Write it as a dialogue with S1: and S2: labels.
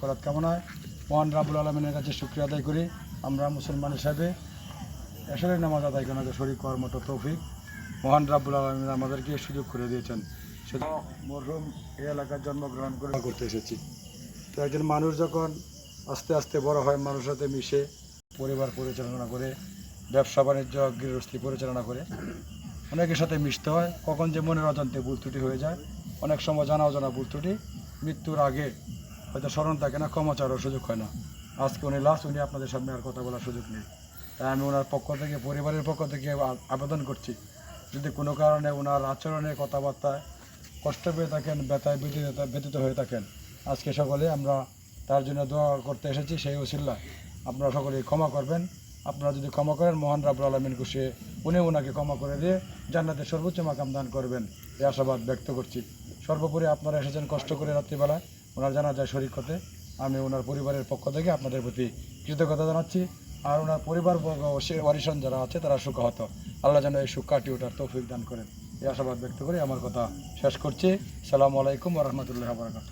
S1: করার কামনায় মহান রাবুল আলমিনের কাছে শুক্রিয়া আদায় করি। আমরা মুসলমান হিসাবে এসরের নামাজ আদায় করার শরীর করার মতো তৌফিক মহান রাব্বুল আলমিন আমাদেরকে সুযোগ করে দিয়েছেন। মরহুম এই এলাকায় জন্মগ্রহণ করে করতে এসেছি। তো একজন মানুষ যখন আস্তে আস্তে বড় হয়, মানুষের সাথে মিশে পরিবার পরিচালনা করে, ব্যবসা বাণিজ্য, গৃহস্থী পরিচালনা করে, অনেকের সাথে মিশতে হয়। কখন যে মনের অজান্তে ভুল ত্রুটি হয়ে যায়, অনেক সময় জানা অজানা ভুল ত্রুটি, মৃত্যুর আগে হয়তো স্মরণ থাকে না, ক্ষমা চাওয়ার সুযোগ হয় না। আজকে উনি লাস্ট উনি আপনাদের সামনে আর কথা বলার সুযোগ নেই। তাই আমি ওনার পক্ষ থেকে, পরিবারের পক্ষ থেকে আবেদন করছি, যদি কোনো কারণে ওনার আচরণে কথাবার্তায় কষ্ট পেয়ে থাকেন, ব্যথায় ব্যতীত ব্যতীত হয়ে থাকেন, আজকে সকলে আমরা তার জন্য দোয়া করতে এসেছি সেই ওসিল্লা। আপনারা সকলে ক্ষমা করবেন। আপনারা যদি ক্ষমা করেন, মহান রাবুল আলমিন খুশি উনি ওনাকে ক্ষমা করে দিয়ে জান্নাতের সর্বোচ্চ মাকাম দান করবেন। এই আশাবাদ ব্যক্ত করছি। সর্বোপরি আপনারা এসেছেন কষ্ট করে রাত্রিবেলায়। ওনার জানা যায় শরীর হতে আমি ওনার পরিবারের পক্ষ থেকে আপনাদের প্রতি কৃতজ্ঞতা জানাচ্ছি। আর ওনার পরিবার বর্গ ও সে ওয়ারিশন যারা আছে, তারা সুখাহত। আল্লাহ যেন এই সুখ কাটিয়ে ওঠার তৌফিক দান করেন। এই আশাবাদ ব্যক্ত করে আমার কথা শেষ করছি। সালামু আলাইকুম রহমতুল্লাহ বারকাত